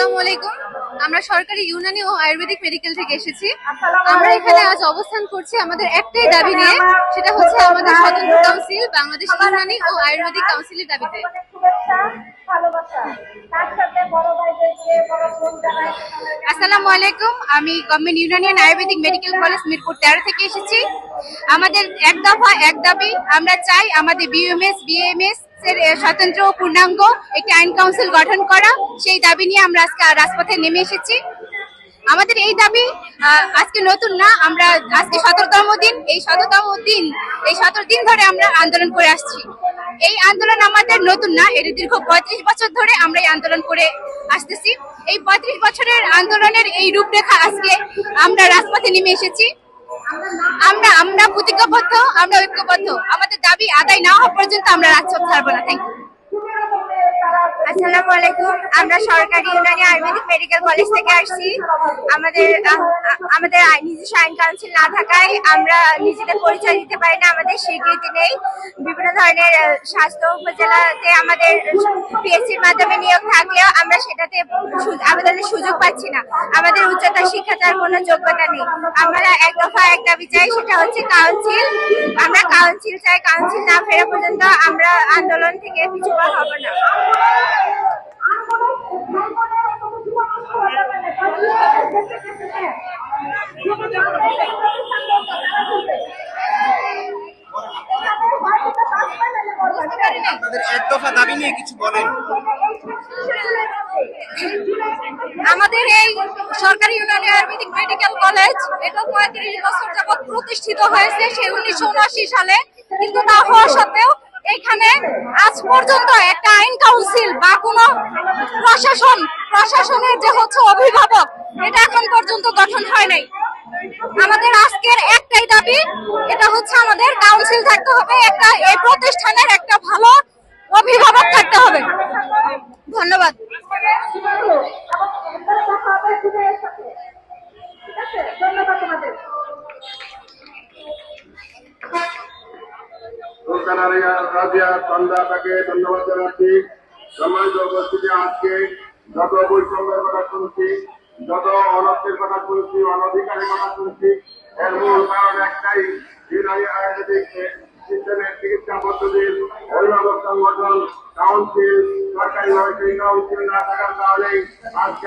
আসসালামু আলাইকুম। আমরা সরকারি ইউনানি ও আয়ুর্বেদিক মেডিকেল থেকে এসেছি। আমরা এখানে আজ অবস্থান করছি আমাদের একটাই দাবি নিয়ে, সেটা হচ্ছে আমাদের স্বতন্ত্র কাউন্সিল, বাংলাদেশ ইউনানি ও আয়ুর্বেদিক কাউন্সিলের দাবিতে। আসসালামু আলাইকুম। আমি গভর্নমেন্ট ইউনানিয়ান আয়ুর্বেদিক মেডিকেল কলেজ মিরপুর তেরো থেকে এসেছি। আমাদের এক দফা এক দাবি, আমরা চাই আমাদের বিএমএস বিএমএস স্বতন্ত্র পূর্ণাঙ্গ একটি আইন কাউন্সিল গঠন করা, সেই দাবি নিয়ে আমরা আজকে রাজপথে নেমে এসেছি। আমাদের এই দাবি আজকে নতুন না, আমরা আজকে সতেরোতম দিন, এই শততম দিন, এই সতেরো দিন ধরে আমরা আন্দোলন করে আসছি। এই আন্দোলন আমাদের নতুন না এর দীর্ঘ পঁয়ত্রিশ বছর ধরে আমরা এই আন্দোলন করে আসতেছি। এই পঁয়ত্রিশ বছরের আন্দোলনের এই রূপরেখা আজকে আমরা রাজপথে নেমে এসেছি। আমরা আমরা প্রতিজ্ঞাবদ্ধ, আমরা ঐক্যবদ্ধ। আমাদের দাবি আদায় না হওয়া পর্যন্ত আমরা রাজপথ ছাড়বো না। থ্যাংক ইউ আসসালামু আলাইকুম। আমরা সরকারি ইউনানি আয়ুর্বেদিক মেডিকেল কলেজ থেকে আসছি। আমাদের আমাদের নিজস্ব আইন কাউন্সিল না থাকায় আমরা নিজেদের পরিচয় দিতে পারি না, আমাদের স্বীকৃতি নেই। বিভিন্ন ধরনের স্বাস্থ্য উপজেলাতে আমাদের পিএসসির মাধ্যমে নিয়োগ থাকলেও আমরা সেটাতে আবেদনের সুযোগ পাচ্ছি না। আমাদের উচ্চতর শিক্ষাটার কোনো যোগ্যতা নেই। আমরা এক দফা এক দাবি চাই, সেটা হচ্ছে কাউন্সিল। আমরা কাউন্সিল চাই, কাউন্সিল না ফেরা পর্যন্ত আমরা আন্দোলন থেকে পিছু হব না। আপনাদের এক দফা দাবি নিয়ে কিছু বলেন। আমাদের এই সরকারি ইউনানি আয়ুর্বেদিক মেডিকেল কলেজ এটা পঁয়ত্রিশ বছর যাবৎ প্রতিষ্ঠিত হয়েছে সেই উনিশশো উনআশি সালে। কিন্তু তা হওয়া সত্ত্বেও এখানে আজ পর্যন্ত একটা আইন কাউন্সিল বা কোনো প্রশাসন, প্রশাসনের যে হচ্ছে অভিভাবক, এটা এখন পর্যন্ত গঠন হয় নাই। আমাদের আজকের একটাই দাবি, এটা হচ্ছে আমাদের কাউন্সিল থাকতে হবে, একটা এই প্রতিষ্ঠানের একটা সুলতানা রিয়া রাজিয়া, চন্দা, তাকে ধন্যবাদ জানাচ্ছি। সম্মানিত উপস্থিতি আজকে যত বৈষম্যের কথা শুনছি, যত অনর্থের কথা শুনছি, অনধিকারের কথা শুনছি, এর মূল কারণ একটাই, ইউনানি আয়ুর্বেদিক সিস্টেমের চিকিৎসা পদ্ধতির অভিভাবক সংগঠন, কাউন্সিল, সরকারিভাবে সেই কাউন্সিল না থাকার কারণেই আজকে